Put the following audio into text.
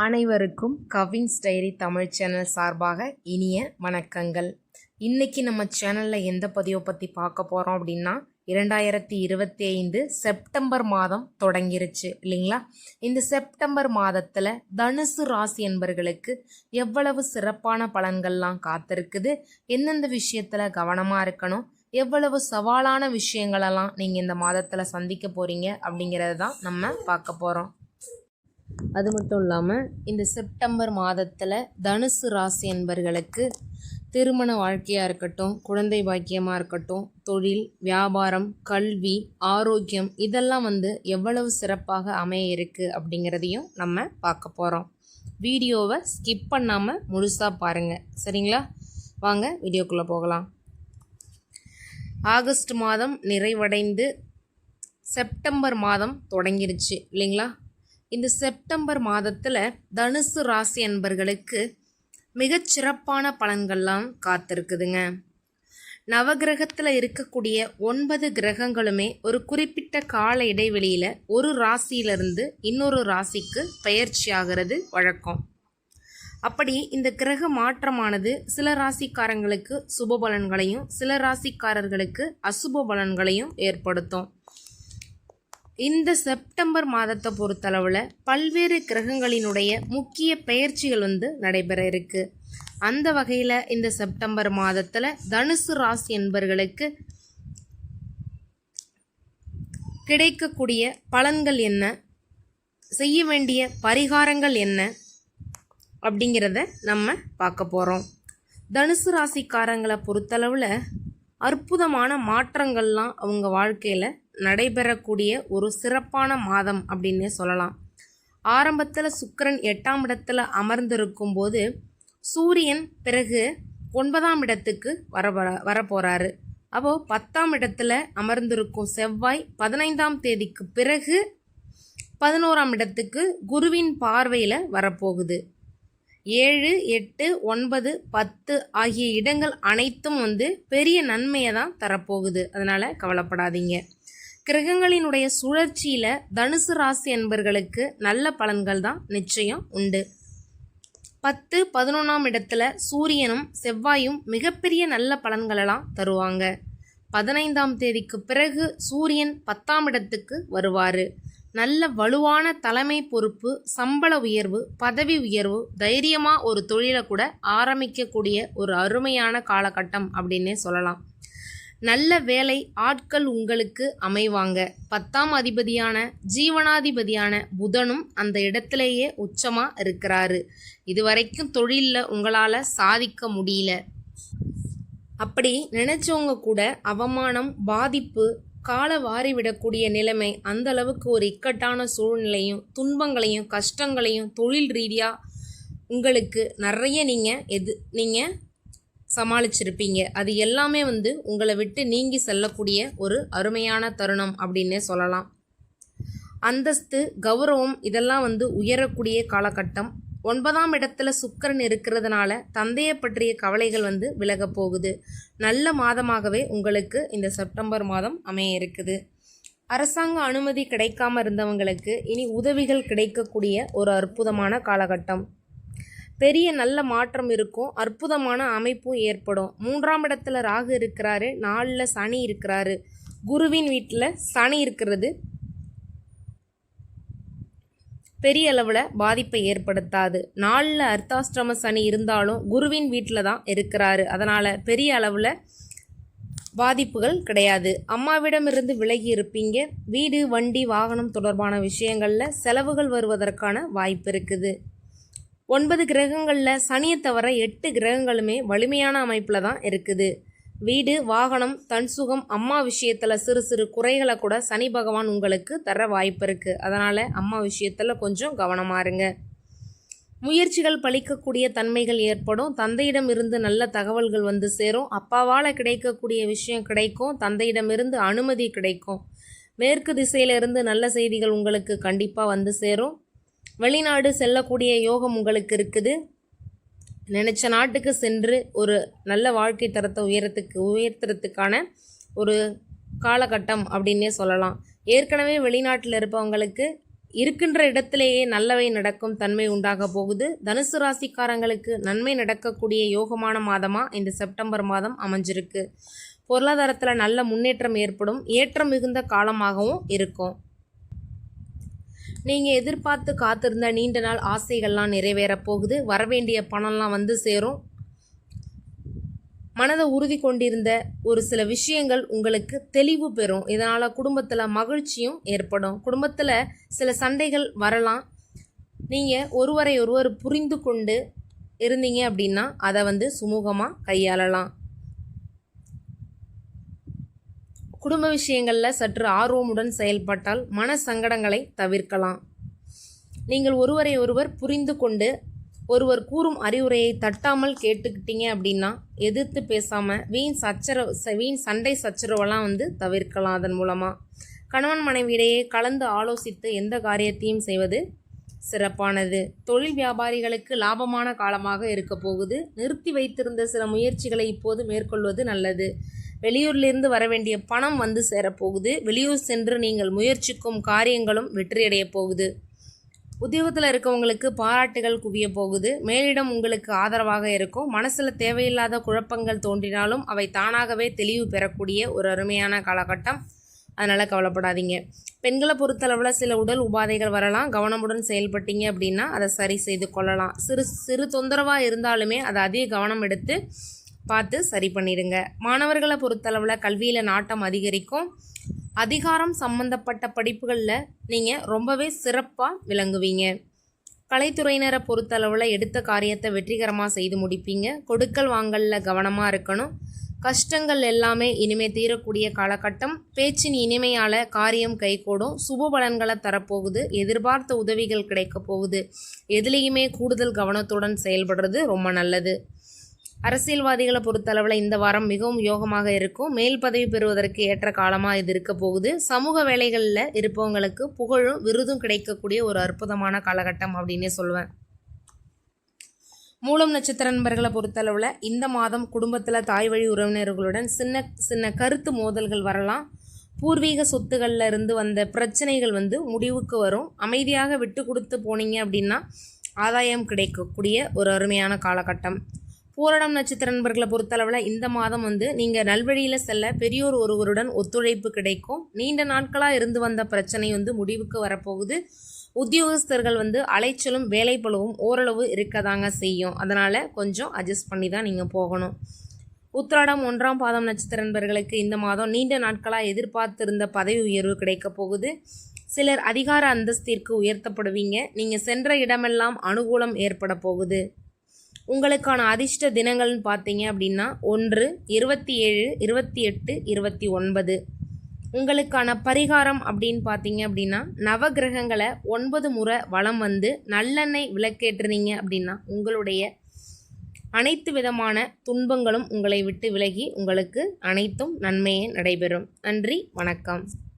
அனைவருக்கும் Cavin's diary Tamil channel சார்பாக இனிய வணக்கங்கள். இன்னைக்கு நம்ம சேனலில் எந்த பதிவை பற்றி பார்க்க போகிறோம் அப்படின்னா இரண்டாயிரத்தி இருபத்தி ஐந்து செப்டம்பர் மாதம் தொடங்கிருச்சு இல்லைங்களா? இந்த செப்டம்பர் மாதத்தில் தனுசு ராசி என்பர்களுக்கு எவ்வளவு சிறப்பான பலன்கள்லாம் காத்திருக்குது? எந்தெந்த விஷயத்தில் கவனமாக இருக்கணும்? எவ்வளவு சவாலான விஷயங்களெல்லாம் நீங்கள் இந்த மாதத்தில் சந்திக்க போகிறீங்க அப்படிங்கிறத தான் நம்ம பார்க்க போகிறோம் அது மட்டும் இல்லாமல் இந்த செப்டம்பர் மாதத்தில் தனுசு ராசி என்பர்களுக்கு திருமண வாழ்க்கையாக இருக்கட்டும் குழந்தை பாக்கியமாக இருக்கட்டும் தொழில் வியாபாரம் கல்வி ஆரோக்கியம் இதெல்லாம் வந்து எவ்வளவு சிறப்பாக அமைய இருக்குது அப்படிங்கிறதையும் நம்ம பார்க்க போகிறோம் வீடியோவை ஸ்கிப் பண்ணாமல் முழுசாக பாருங்கள் சரிங்களா? வாங்க வீடியோக்குள்ளே போகலாம். ஆகஸ்ட் மாதம் நிறைவடைந்து செப்டம்பர் மாதம் தொடங்கிருச்சு இல்லைங்களா? இந்த செப்டம்பர் மாதத்தில் தனுசு ராசி அன்பர்களுக்கு மிகச்சிறப்பான பலன்கள்லாம் காத்திருக்குதுங்க. நவகிரகத்தில் இருக்கக்கூடிய ஒன்பது கிரகங்களுமே ஒரு குறிப்பிட்ட கால இடைவெளியில் ஒரு ராசியிலிருந்து இன்னொரு ராசிக்கு பயிற்சி ஆகிறது வழக்கம். அப்படி இந்த கிரக மாற்றமானது சில ராசிக்காரங்களுக்கு சுப பலன்களையும் சில ராசிக்காரர்களுக்கு அசுப பலன்களையும் ஏற்படுத்தும். இந்த செப்டம்பர் மாதத்தை பொறுத்தளவில் பல்வேறு கிரகங்களினுடைய முக்கிய பெயர்ச்சிகள் வந்து நடைபெற இருக்கு. அந்த வகையில் இந்த செப்டம்பர் மாதத்தில் தனுசு ராசி என்பர்களுக்கு கிடைக்கக்கூடிய பலன்கள் என்ன? செய்ய வேண்டிய பரிகாரங்கள் என்ன? அப்படிங்கிறத நம்ம பார்க்க போகிறோம் தனுசு ராசிக்காரங்களை பொறுத்தளவில் அற்புதமான மாற்றங்கள்லாம் அவங்க வாழ்க்கையில் நடைபெறக்கூடிய ஒரு சிறப்பான மாதம் அப்படின்னே சொல்லலாம். ஆரம்பத்தில் சுக்கிரன் எட்டாம் இடத்துல அமர்ந்திருக்கும் போது சூரியன் பிறகு ஒன்பதாம் இடத்துக்கு வர வரப்போகிறாரு அப்போது பத்தாம் இடத்துல அமர்ந்திருக்கும் செவ்வாய் பதினைந்தாம் தேதிக்கு பிறகு பதினோராம் இடத்துக்கு குருவின் பார்வையில் வரப்போகுது. ஏழு எட்டு ஒன்பது பத்து ஆகிய இடங்கள் அனைத்தும் வந்து பெரிய நன்மையை தான் தரப்போகுது. அதனால் கவலைப்படாதீங்க. கிரகங்களினுடைய சுழற்சியில் தனுசு ராசி என்பர்களுக்கு நல்ல பலன்கள் தான் நிச்சயம் உண்டு. பத்து பதினொன்றாம் இடத்துல சூரியனும் செவ்வாயும் மிகப்பெரிய நல்ல பலன்களெல்லாம் தருவாங்க. பதினைந்தாம் தேதிக்கு பிறகு சூரியன் பத்தாம் இடத்துக்கு வருவார். நல்ல வலுவான தலைமை பொறுப்பு சம்பள உயர்வு பதவி உயர்வு தைரியமாக ஒரு தொழிலை கூட ஆரம்பிக்கக்கூடிய ஒரு அருமையான காலகட்டம் அப்படின்னே சொல்லலாம். நல்ல வேலை ஆட்கள் உங்களுக்கு அமைவாங்க. பத்தாம் அதிபதியான ஜீவனாதிபதியான புதனும் அந்த இடத்திலேயே உச்சமாக இருக்கிறாரு. இதுவரைக்கும் தொழிலில் உங்களால் சாதிக்க முடியல. அப்படி நினச்சவங்க கூட அவமானம் பாதிப்பு கால வாரிவிடக்கூடிய நிலைமை அந்த அளவுக்கு ஒரு இக்கட்டான சூழ்நிலையும் துன்பங்களையும் கஷ்டங்களையும் தொழில் ரீதியாக உங்களுக்கு நிறைய நீங்கள் எது நீங்கள் சமாளிச்சிருப்பீங்க. அது எல்லாமே வந்து உங்களை விட்டு நீங்கி செல்லக்கூடிய ஒரு அருமையான தருணம் அப்படின்னே சொல்லலாம். அந்தஸ்து கௌரவம் இதெல்லாம் வந்து உயரக்கூடிய காலகட்டம். ஒன்பதாம் இடத்துல சுக்கரன் இருக்கிறதுனால தந்தையை பற்றிய கவலைகள் வந்து விலக போகுது. நல்ல மாதமாகவே உங்களுக்கு இந்த செப்டம்பர் மாதம் அமைய இருக்குது. அரசாங்க அனுமதி கிடைக்காம இருந்தவங்களுக்கு இனி உதவிகள் கிடைக்கக்கூடிய ஒரு அற்புதமான காலகட்டம். பெரிய நல்ல மாற்றம் இருக்கும் அற்புதமான அமைப்பும் ஏற்படும். மூன்றாம் இடத்துல ராகு இருக்கிறாரு நாலில் சனி இருக்கிறாரு. குருவின் வீட்டில் சனி இருக்கிறது பெரிய அளவில் பாதிப்பை ஏற்படுத்தாது. நாளில் அர்த்தாஷ்டிரம சனி இருந்தாலும் குருவின் வீட்டில் தான் இருக்கிறாரு. அதனால் பெரிய அளவில் பாதிப்புகள் கிடையாது. அம்மாவிடமிருந்து விலகி இருப்பீங்க. வீடு வண்டி வாகனம் தொடர்பான விஷயங்களில் செலவுகள் வருவதற்கான வாய்ப்பு இருக்குது. ஒன்பது கிரகங்களில் சனியை தவிர எட்டு கிரகங்களுமே வலிமையான அமைப்பில் தான் இருக்குது. வீடு வாகனம் தன் சுகம் அம்மா விஷயத்தில் சிறு சிறு குறைகளை கூட சனி பகவான் உங்களுக்கு தர வாய்ப்பு இருக்குது அதனால் அம்மா விஷயத்தில் கொஞ்சம் கவனமாக இருங்க. முயற்சிகள் பழிக்கக்கூடிய தன்மைகள் ஏற்படும். தந்தையிடம் இருந்து நல்ல தகவல்கள் வந்து சேரும். அப்பாவால் கிடைக்கக்கூடிய விஷயம் கிடைக்கும். தந்தையிடமிருந்து அனுமதி கிடைக்கும். மேற்கு திசையிலிருந்து நல்ல செய்திகள் உங்களுக்கு கண்டிப்பாக வந்து சேரும். வெளிநாடு செல்லக்கூடிய யோகம் உங்களுக்கு இருக்குது. நினச்ச நாட்டுக்கு சென்று ஒரு நல்ல வாழ்க்கை தரத்தை உயரத்துக்கு உயர்த்துறதுக்கான ஒரு காலகட்டம் அப்படின்னே சொல்லலாம். ஏற்கனவே வெளிநாட்டில் இருப்பவங்களுக்கு இருக்கின்ற இடத்திலேயே நல்லவை நடக்கும் தன்மை உண்டாக போகுது. தனுசு ராசிக்காரங்களுக்கு நன்மை நடக்கக்கூடிய யோகமான மாதமாக இந்த செப்டம்பர் மாதம் அமைஞ்சிருக்கு. பொருளாதாரத்தில் நல்ல முன்னேற்றம் ஏற்படும். ஏற்றம் மிகுந்த காலமாகவும் இருக்கும். நீங்கள் எதிர்பார்த்து காத்திருந்த நீண்ட நாள் ஆசைகள்லாம் நிறைவேற போகுது. வரவேண்டிய பணம்லாம் வந்து சேரும். மனதை உறுதி கொண்டிருந்த ஒரு சில விஷயங்கள் உங்களுக்கு தெளிவு பெறும். இதனால் குடும்பத்தில் மகிழ்ச்சியும் ஏற்படும். குடும்பத்தில் சில சண்டைகள் வரலாம். நீங்கள் ஒருவரை ஒருவர் புரிந்து கொண்டு இருந்தீங்க அப்படின்னா அதை வந்து சுமூகமாக கையாளலாம். குடும்ப விஷயங்களில் சற்று ஆர்வமுடன் செயல்பட்டால் மன சங்கடங்களை தவிர்க்கலாம். நீங்கள் ஒருவரை ஒருவர் புரிந்து கொண்டு ஒருவர் கூறும் அறிவுரையை தட்டாமல் கேட்டுக்கிட்டீங்க அப்படின்னா எதிர்த்து பேசாமல் வீண் சச்சரவு ச- வீண் சண்டை சச்சரவெல்லாம் வந்து தவிர்க்கலாம் அதன் மூலமாக கணவன் மனைவியிடையே கலந்து ஆலோசித்து எந்த காரியத்தையும் செய்வது சிறப்பானது. தொழில் வியாபாரிகளுக்கு லாபமான காலமாக இருக்க போகுது. நிறுத்தி வைத்திருந்த சில முயற்சிகளை இப்போது மேற்கொள்வது நல்லது. வெளியூர்லேருந்து வர வேண்டிய பணம் வந்து சேரப்போகுது. வெளியூர் சென்று நீங்கள் முயற்சிக்கும் காரியங்களும் வெற்றியடையப் போகுது. உத்தியோகத்தில் இருக்கவங்களுக்கு பாராட்டுகள் குவிய போகுது. மேலிடம் உங்களுக்கு ஆதரவாக இருக்கும். மனசில் தேவையில்லாத குழப்பங்கள் தோன்றினாலும் அவை தானாகவே தெளிவு பெறக்கூடிய ஒரு அருமையான காலகட்டம். அதனால் கவலைப்படாதீங்க. பெண்களை பொறுத்தளவில் சில உடல் உபாதைகள் வரலாம். கவனமுடன் செயல்பட்டீங்க அப்படின்னா அதை சரி செய்து கொள்ளலாம். சிறு சிறு தொந்தரவாக இருந்தாலுமே அதை அதிக கவனம் எடுத்து பார்த்து சரி பண்ணிடுங்க. மாணவர்களை பொறுத்தளவில் கல்வியில் நாட்டம் அதிகரிக்கும். அதிகாரம் சம்பந்தப்பட்ட படிப்புகளில் நீங்கள் ரொம்பவே சிறப்பாக விளங்குவீங்க. கலைத்துறையினரை பொறுத்தளவில் எடுத்த காரியத்தை வெற்றிகரமாக செய்து முடிப்பீங்க. கொடுக்கல் வாங்கலில் கவனமாக இருக்கணும். கஷ்டங்கள் எல்லாமே இனிமே தீரக்கூடிய காலகட்டம். பேச்சின் இனிமையால் காரியம் கைகூடும். சுப பலன்களை தரப்போகுது. எதிர்பார்த்த உதவிகள் கிடைக்க போகுது. எதுலேயுமே கூடுதல் கவனத்துடன் செயல்படுறது ரொம்ப நல்லது. அரசியல்வாதிகளை பொறுத்தளவில் இந்த வாரம் மிகவும் யோகமாக இருக்கும். மேல் பதவி பெறுவதற்கு ஏற்ற காலமாக இது இருக்க போகுது. சமூக வேலைகளில் இருப்பவங்களுக்கு புகழும் விருதும் கிடைக்கக்கூடிய ஒரு அற்புதமான காலகட்டம் அப்படின்னே சொல்லுவேன். மூலம் நட்சத்திர நண்பர்களை பொறுத்தளவில் இந்த மாதம் குடும்பத்தில் தாய் வழி உறவினர்களுடன் சின்ன சின்ன கருத்து மோதல்கள் வரலாம். பூர்வீக சொத்துகளில் இருந்து வந்த பிரச்சனைகள் வந்து முடிவுக்கு வரும். அமைதியாக விட்டு கொடுத்து போனீங்க அப்படின்னா ஆதாயம் கிடைக்கக்கூடிய ஒரு அருமையான காலகட்டம். பூரணம் நட்சத்திர நண்பர்களை பொறுத்தளவில் இந்த மாதம் வந்து நீங்கள் நல்வழியில் செல்ல பெரியோர் ஒருவருடன் ஒத்துழைப்பு கிடைக்கும். நீண்ட நாட்களாக இருந்து வந்த பிரச்சனை வந்து முடிவுக்கு வரப்போகுது. உத்தியோகஸ்தர்கள் வந்து அலைச்சலும் வேலைப்பளுவும் ஓரளவு இருக்க தாங்க செய்யும். அதனால் கொஞ்சம் அட்ஜஸ்ட் பண்ணி தான் நீங்கள் போகணும். உத்திராடம் ஒன்றாம் பாதம் நட்சத்திர நண்பர்களுக்கு இந்த மாதம் நீண்ட நாட்களாக எதிர்பார்த்திருந்த பதவி உயர்வு கிடைக்க போகுது. சிலர் அதிகார அந்தஸ்திற்கு உயர்த்தப்படுவீங்க. நீங்கள் சென்ற இடமெல்லாம் அனுகூலம் ஏற்பட போகுது. உங்களுக்கான அதிர்ஷ்ட தினங்கள்னு பார்த்தீங்க அப்படின்னா ஒன்று இருபத்தி ஏழு இருபத்தி எட்டு இருபத்தி ஒன்பது. உங்களுக்கான பரிகாரம் அப்படின்னு பார்த்தீங்க அப்படின்னா நவகிரகங்களை ஒன்பது முறை வளம் வந்து நல்லெண்ணெய் விளக்கேற்றுனீங்க அப்படின்னா உங்களுடைய அனைத்து விதமான துன்பங்களும் உங்களை விட்டு விலகி உங்களுக்கு அனைத்தும் நன்மையே நடைபெறும். நன்றி வணக்கம்.